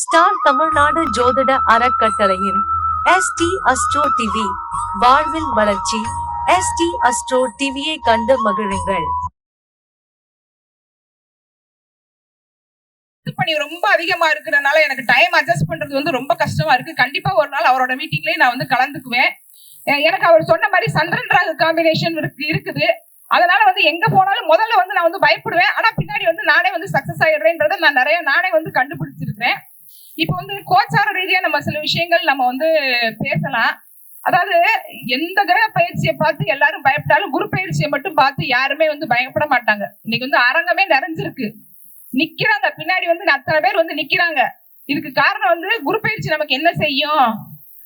Star Tamil Nadu ஜோதிட அறக்கட்டளையின் ST astro TV வாழ்வில் வளர்ச்சி. எஸ்டி அஸ்ட்ரோ டிவியை கண்டு மகிழுங்கள். பணி ரொம்ப அதிகமா இருக்கிறனால எனக்கு டைம் அட்ஜஸ்ட் பண்றது வந்து ரொம்ப கஷ்டமா இருக்கு. கண்டிப்பா ஒரு நாள் அவரோட மீட்டிங்லயே நான் வந்து கலந்துக்குவேன். எனக்கு அவர் சொன்ன மாதிரி சந்திரன் ராகு காம்பினேஷன் இருக்கு இருக்குது. அதனால வந்து எங்க போனாலும் முதல்ல வந்து நான் வந்து பயப்படுவேன். ஆனா பின்னாடி வந்து நானே வந்து சக்சஸ் ஆயிடுறேன்றத நான் நிறைய நானே வந்து கண்டுபிடிச்சிருக்கிறேன். இப்போ வந்து கோச்சார ரீதியா நம்ம சில விஷயங்கள் நம்ம வந்து பேசலாம். அதாவது எந்த கிரக பயிற்சியை பார்த்து எல்லாரும் பயப்பட்டாலும் குரு பயிற்சியை மட்டும் பார்த்து யாருமே வந்து பயப்பட மாட்டாங்க. இன்னைக்கு வந்து அரங்கமே நிறைஞ்சிருக்கு. நிக்கிறாங்க. பின்னாடி வந்து அத்தனை பேர் வந்து நிக்கிறாங்க. இதுக்கு காரணம் வந்து குரு பயிற்சி நமக்கு என்ன செய்யும்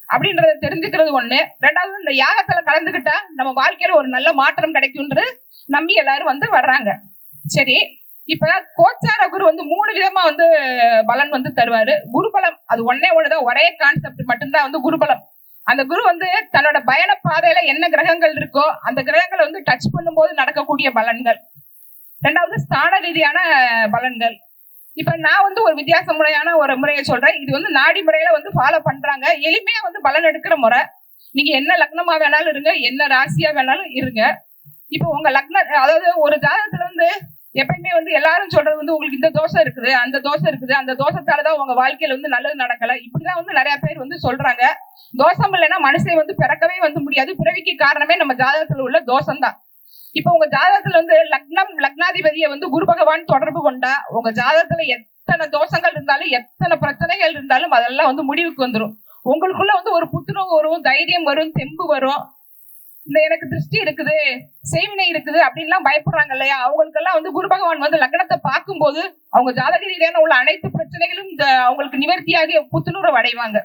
அப்படின்றத தெரிஞ்சுக்கிறது ஒண்ணு. ரெண்டாவது இந்த யாகத்துல கலந்துகிட்டா நம்ம வாழ்க்கையில ஒரு நல்ல மாற்றம் கிடைக்கும்ன்றது நம்பி எல்லாரும் வந்து வர்றாங்க. சரி இப்ப கோச்சார குரு வந்து மூணு விதமா வந்து பலன் வந்து தருவாரு. குருபலம் அது ஒன்னே ஒண்ணுதான். ஒரே கான்செப்ட் மட்டும்தான் வந்து குருபலம். அந்த குரு வந்து தன்னோட பயண பாதையில என்ன கிரகங்கள் இருக்கோ அந்த கிரகங்களை வந்து டச் பண்ணும்போது நடக்கக்கூடிய பலன்கள். ரெண்டாவது ஸ்தான ரீதியான பலன்கள். இப்ப நான் வந்து ஒரு வித்தியாச முறையான ஒரு முறையை சொல்றேன். இது வந்து நாடி முறையில வந்து ஃபாலோ பண்றாங்க. எளிமையா வந்து பலன் எடுக்கிற முறை. நீங்க என்ன லக்னமா வேணாலும் இருங்க என்ன ராசியா வேணாலும் இருங்க. இப்போ உங்க லக்ன அதாவது ஒரு ஜாதகத்துல வந்து எப்பயுமே வந்து எல்லாரும் சொல்றது வந்து உங்களுக்கு இந்த தோசை இருக்குது அந்த தோசை இருக்குது அந்த தோசத்தாலதான் உங்க வாழ்க்கையில வந்து நல்லது நடக்கல. இப்படிதான் வந்து நிறைய பேர் வந்து சொல்றாங்க. தோஷம் இல்லைன்னா மனசை வந்து பிறக்கவே வந்து முடியாது. பிறவிக்கு காரணமே நம்ம ஜாதகத்துல உள்ள தோஷம் தான் இப்போ உங்க ஜாதகத்துல வந்து லக்னம் லக்னாதிபதியை வந்து குரு பகவான் தொடர்பு கொண்டா உங்க ஜாதகத்துல எத்தனை தோஷங்கள் இருந்தாலும் எத்தனை பிரச்சனைகள் இருந்தாலும் அதெல்லாம் வந்து முடிவுக்கு வந்துடும் உங்களுக்குள்ள வந்து ஒரு புத்துணர்வு வரும் தைரியம் வரும் தெம்பு வரும். இந்த எனக்கு திருஷ்டி இருக்குது செய்வினை இருக்குது அப்படின்லாம் பயப்படுறாங்க இல்லையா? அவங்களுக்கெல்லாம் வந்து குரு பகவான் வந்து லக்னத்தை பார்க்கும்போது அவங்க ஜாதக ரீதியான உள்ள அனைத்து பிரச்சனைகளும் இந்த அவங்களுக்கு நிவர்த்தியாகி புத்துணர்வு அடைவாங்க.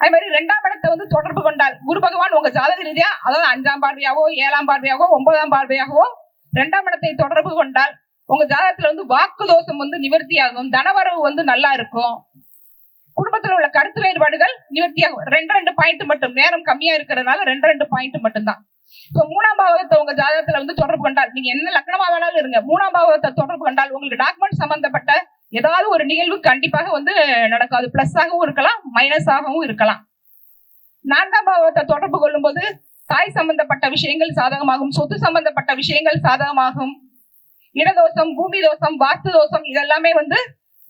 அதே மாதிரி ரெண்டாம் இடத்தை வந்து தொடர்பு கொண்டால் குரு பகவான் உங்க ஜாதக ரீதியா அதாவது அஞ்சாம் பார்வையாவோ ஏழாம் பார்வையாவோ ஒன்பதாம் பார்வையாகவோ ரெண்டாம் இடத்தை தொடர்பு கொண்டால் உங்க ஜாதகத்துல வந்து வாக்கு தோஷம் வந்து நிவர்த்தியாகும் தனவரவு வந்து நல்லா இருக்கும். குடும்பத்துல உள்ள கருத்து வேறுபாடுகள் நிவர்த்தியாகும் ரெண்டு ரெண்டு பாயிண்ட் மட்டும். நேரம் கம்மியா இருக்கிறதுனால ரெண்டு ரெண்டு பாயிண்ட் மட்டும்தான். இப்போ மூணாம் பாவகத்தை உங்க ஜாதகத்துல வந்து தொடர்பு கொண்டால் நீங்க என்ன லக்னமா வேணாலும் இருங்க. மூணாம் பாவகத்தை தொடர்பு கொண்டால் உங்களுக்கு டாக்குமெண்ட் சம்பந்தப்பட்ட ஏதாவது ஒரு நிகழ்வு கண்டிப்பாக வந்து நடக்கும் அது பிளஸ் ஆகவும் இருக்கலாம் மைனஸ் ஆகவும் இருக்கலாம். நான்காம் பாவத்தை தொடர்பு கொள்ளும்போது தாய் சம்பந்தப்பட்ட விஷயங்கள் சாதகமாகும் சொத்து சம்பந்தப்பட்ட விஷயங்கள் சாதகமாகும். இடதோஷம் பூமி தோஷம் வாஸ்து தோஷம் இதெல்லாமே வந்து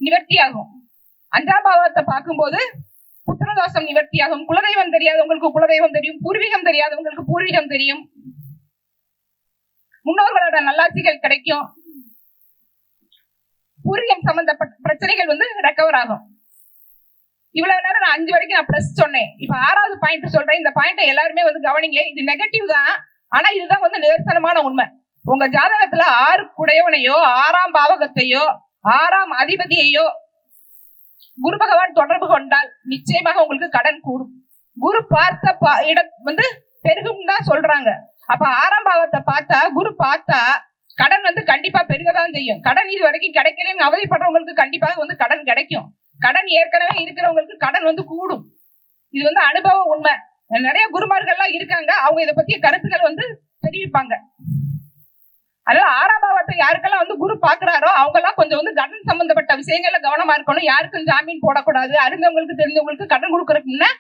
நிவர்த்தியாகும் அஞ்சாம் பாவத்தை பார்க்கும்போது புத்திரதோஷம் நிவர்த்தியாகும். குலதெய்வம் தெரியாதவங்களுக்கு குலதெய்வம் தெரியும். பூர்வீகம் தெரியாதவங்களுக்கு பூர்வீகம் தெரியும். முன்னோர்களோட நல்லாட்சிகள் கிடைக்கும். பூர்வீகம் சம்பந்தப்பட்ட பிரச்சனைகள் வந்து ரெக்கவர் ஆகும். இவ்வளவு நேரம் நான் அஞ்சு வரைக்கும் நான் பிளஸ் சொன்னேன். இப்ப ஆறாவது பாயிண்ட் சொல்றேன். இந்த பாயிண்ட் எல்லாருமே வந்து கவனிங்க. இது நெகட்டிவ் தான். ஆனா இதுதான் வந்து நிதர்சனமான உண்மை. உங்க ஜாதகத்துல ஆறு குடையவனையோ ஆறாம் பாவகத்தையோ ஆறாம் அதிபதியையோ குரு பகவான் தொடர்பு கொண்டால் நிச்சயமாக உங்களுக்கு கடன் கூடும். குரு பார்த்த பா- இடம் வந்து பெருகும் தான் சொல்றாங்க. அப்ப ஆறாம் பாவத்தை பார்த்தா குரு பார்த்தா கடன் வந்து கண்டிப்பா பெருகதான் செய்யும். கடன் இது வரைக்கும் கிடைக்கலன்னு அவதிப்படுறவங்களுக்கு கண்டிப்பாக வந்து கடன் கிடைக்கும். கடன் ஏற்கனவே இருக்கிறவங்களுக்கு கடன் வந்து கூடும். இது வந்து அனுபவ உண்மை. நிறைய குருமார்கள்லாம் இருக்காங்க. அவங்க இதை பத்திய கருத்துக்கள் வந்து தெரிவிப்பாங்க. அதனால ஆறாம் பாவத்தை யாருக்கெல்லாம் வந்து குரு பாக்குறாரோ அவங்க எல்லாம் கொஞ்சம் வந்து கடன் சம்பந்தப்பட்ட விஷயங்கள்ல கவனமா இருக்கணும். யாருக்கும் ஜாமீன் போடக்கூடாது. அறிந்தவங்களுக்கு தெரிஞ்சவங்களுக்கு கடன் கொடுக்கறதுக்கு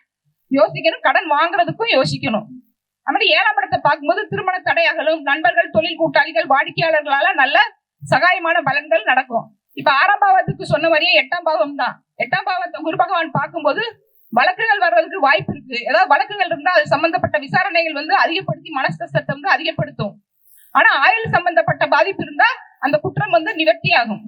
யோசிக்கணும். கடன் வாங்குறதுக்கும் யோசிக்கணும். அது மாதிரி ஏழாம் படத்தை பார்க்கும்போது திருமண தடையாகலும் நண்பர்கள் தொழில் கூட்டாளிகள் வாடிக்கையாளர்களால நல்ல சகாயமான பலன்கள் நடக்கும். இப்ப ஆறாம் பாவத்துக்கு சொன்ன மாதிரியே எட்டாம் பாவம் தான். எட்டாம் பாவத்தை குரு பகவான் பார்க்கும்போது வழக்குகள் வர்றதுக்கு வாய்ப்பு இருக்கு. ஏதாவது வழக்குகள் இருந்தா அது சம்பந்தப்பட்ட விசாரணைகள் வந்து அதிகப்படுத்தி மனசு கஷ்டத்தை வந்து அதிகப்படுத்தும். ஆனா ஆயுள் சம்பந்தப்பட்ட பாதிப்பு இருந்தா அந்த குற்றம் வந்து நிவர்த்தி ஆகும்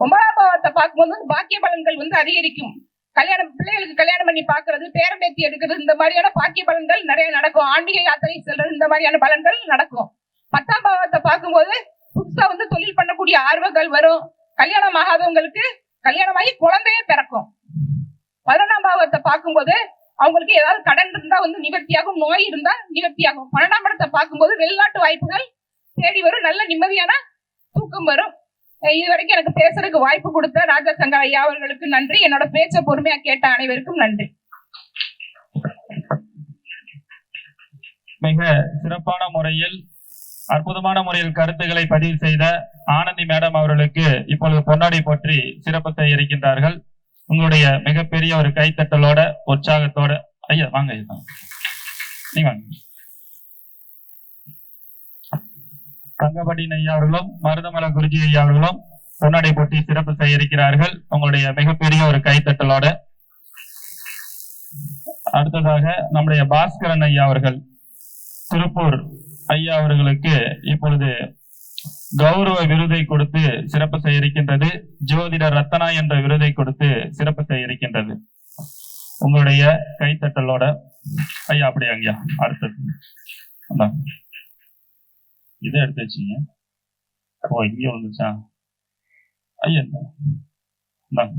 ஒன்பதாம் பாவத்தை பார்க்கும்போது பாக்கிய பலன்கள் வந்து அதிகரிக்கும். கல்யாணம் பிள்ளைகளுக்கு கல்யாணம் பண்ணி பாக்குறது பேரம்பேத்தி எடுக்கிறது இந்த மாதிரியான பாக்கிய பலன்கள் நிறைய நடக்கும். ஆன்மீக யாத்திரை செல்றது இந்த மாதிரியான பலன்கள் நடக்கும். பத்தாம் பாவத்தை பார்க்கும்போது புதுசா வந்து தொழில் பண்ணக்கூடிய ஆர்வங்கள் வரும். கல்யாணம் ஆகாதவங்களுக்கு கல்யாணமாகி குழந்தையே பிறக்கும். பதினொன்றாம் பாவத்தை பார்க்கும்போது அவங்களுக்கு ஏதாவது கடன் இருந்தா வந்து நிவர்த்தியாகும். நோய் இருந்தா நிவர்த்தியாகும். பன்னெண்டாம் படத்தை பார்க்கும்போது வெளிநாட்டு வாய்ப்புகள் தேடி வரும். நல்ல நிம்மதியான தூக்கம் வரும். இது வரைக்கும் எனக்கு பேசுறதுக்கு வாய்ப்பு கொடுத்த ராஜா சங்கர் ஐயா அவர்களுக்கு நன்றி. என்னோட பேச்ச பொறுமையா கேட்ட அனைவருக்கும் நன்றி. மிக சிறப்பான முறையில் அற்புதமான முறையில் கருத்துக்களை பதிவு செய்த ஆனந்தி மேடம் அவர்களுக்கு இப்பொழுது பொன்னாடி போற்றி சிறப்பத்தை இருக்கின்றார்கள். உங்களுடைய மிகப்பெரிய ஒரு கைத்தட்டலோட உற்சாகத்தோட ஐயா வாங்க ஐயா. வாங்க. நீங்க வாங்க. தங்கபடியின் ஐயா அவர்களும் மருதமல குருஜி ஐயா அவர்களும் பொன்னாடை போட்டி சிறப்பு செய்ய இருக்கிறார்கள் உங்களுடைய மிகப்பெரிய ஒரு கைத்தட்டலோட. அடுத்ததாக நம்முடைய பாஸ்கரன் ஐயா அவர்கள் திருப்பூர் ஐயா அவர்களுக்கு இப்பொழுது கௌரவ விருதை கொடுத்து சிறப்பு செய்ய இருக்கின்றது ஜோதிடர் ரத்தனா என்ற விருதை கொடுத்து சிறப்பு செய்ய இருக்கின்றது உங்களுடைய கைத்தட்டலோட. ஐயா அப்படியா ஐயா அடுத்தது. இதை எடுத்து வச்சிங்க. ஓ இங்கே வந்துச்சா ஐயா இந்தா. இந்தாங்க